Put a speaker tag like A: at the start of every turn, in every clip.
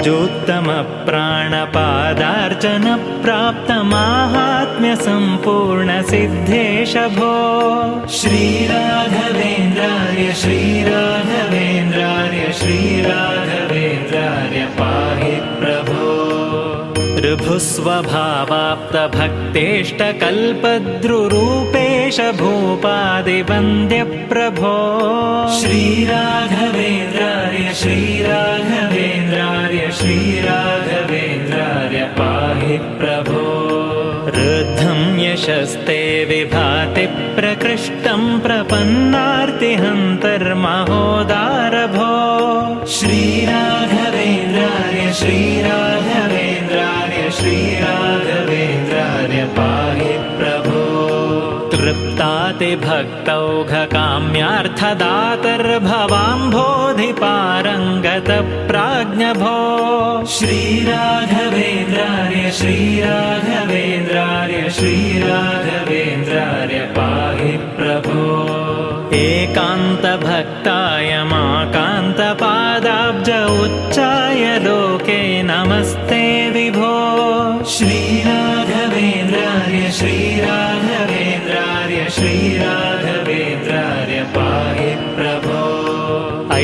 A: ऋजोत्तमप्राणपादार्चनप्राप्तमाहात्म्यसम्पूर्णसिद्धेश भो श्रीराघवेन्द्राय श्रीराघवेन्द्राय श्रीराघवेन्द्राय पाहि प्रभो ऋभुस्वभावाप्तभक्तेष्टकल्पद्रुरूपेश भूपादिवन्द्यप्रभो श्रीराघवेन्द्राय श्रीराघवेन्द्राय यशस्ते विभाति प्रकृष्टं प्रपन्नार्तिहन्तर्महोदारभो। श्रीराघवेन्द्राय श्रीराघवेन्द्राय श्रीराघवेन्द्राय पाहि प्रभो। तृप्तातिभक्तौघकाम्यार्थदातर्भवाम्भोधिपारङ्गतप्राज्ञभो। श्रीराघवेन्द्राय श्रीराघवेन्द्राय श्रीराघवेन्द्राय एकान्तभक्ताय माकान्तपादाब्ज उच्चाय लोके नमस्ते विभो। श्रीराघवेन्द्राय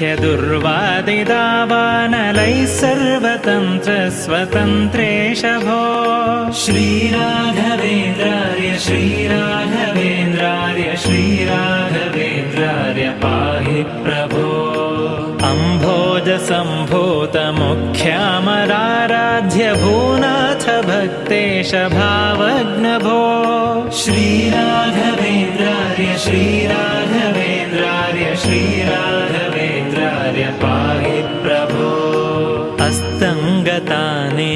A: पौर्वानलप्रख्यदुर्वादिदावानलैः सर्वतन्त्रस्वतन्त्रेश भो श्रीराघवेन्द्राय श्रीराघवेन्द्राय श्रीराघवेन्द्राय पाहि प्रभो। अम्भोजसम्भूतमुख्यामराराध्य भूनाथ भक्तेश भावग्नभो श्रीराघवेन्द्राय श्रीराघवेन्द्राय श्रीराघवेन्द्राय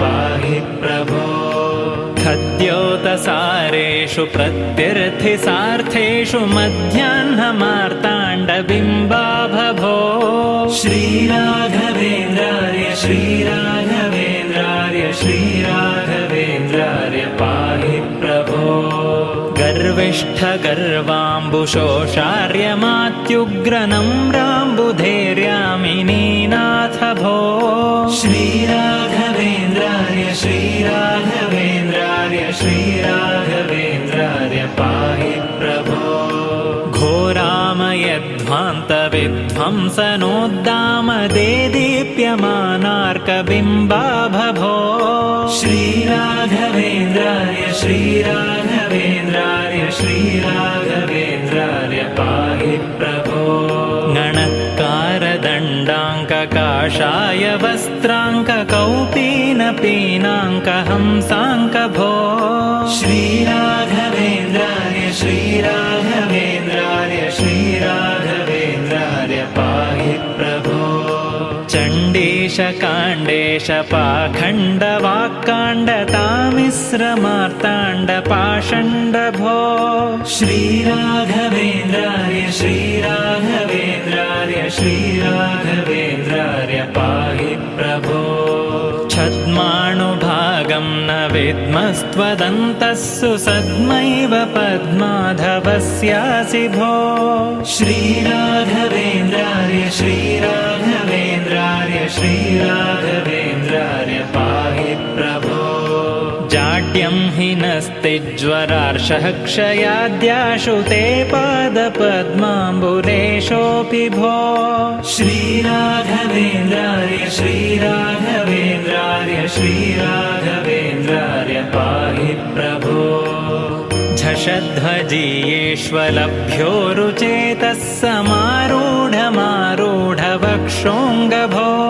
A: पाहि प्रभो। खद्योतसारेषु प्रत्यर्थिसार्थेषु मध्याह्नमार्ताण्डबिम्बाभभो श्रीराघवेन्द्रार्य श्रीराघवेन्द्रार्य श्रीराघवेन्द्रार्य पाहि प्रभो। गर्विष्ठगर्वाम्बुशोषार्यमात्युग्रनम्राम्बुधैर्यामिनीनाथ भो श्रीराघवेन्द्रार्य श्रीराघवेन्द्रार्य श्रीराघवेन्द्रार्य पाहि प्रभो। घोरामयध्वान्तविध्वंसनोद्दामदेदीप्यमानार्कबिम्बाभभो श्रीराघवेन्द्रार्य श्रीराघवेन्द्रार्य श्रीराघवेन्द्रार्य गणत्कारदण्डाङ्ककाषाय वस्त्राङ्ककौपीनपीनाङ्कहंसाङ्कभो श्रीराघवेन्द्रार्य श्रीराघवेन्द्रार्य श्रीराघवेन्द्रार्य पाहि प्रभो। चण्डीशकाण्डेश पाखण्डवाक्काण्डतामिश्रमार्ताण्डपाषण्डभो श्रीराघवेन्द्रार्य श्रीराघवेन्द्रार्य पाहि प्रभो। छद्माणुभागं न विद्मस्त्वदन्तः सुसद्मैव पद्माधवस्यासि भो श्रीराघवेन्द्रार्य श्रीराघवेन्द्रार्य हि नस्तिज्वरार्षः क्षयाद्याशु ते पादपद्माम्बुलेशोऽपि भो। श्रीराघवेन्द्रार्य श्रीराघवेन्द्रार्य श्रीराघवेन्द्रार्य पाहि प्रभो। झषध्वजीयेष्वलभ्यो रुचेतः समारूढमारूढवक्षोऽङ्गभो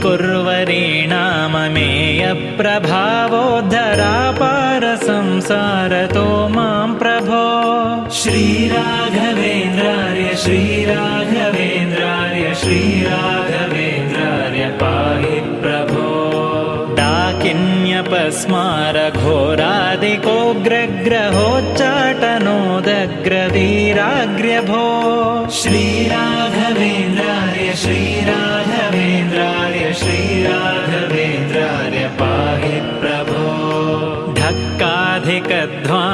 A: ठङ्कुर्वरीणाममेयप्रभावोद्धरापारसंसारतो मां प्रभो। श्रीराघवेन्द्रार्य श्रीराघवेन्द्रार्य श्रीराघवेन्द्रार्य पाहि प्रभो। डाकिन्यपस्मारघोरादिकोग्रग्रहोच्चाटनोदग्रवीराग्र्यभो। श्रीराघवेन्द्र राघवेन्द्रार्य पाहि प्रभो। धक्काधिकध्वानि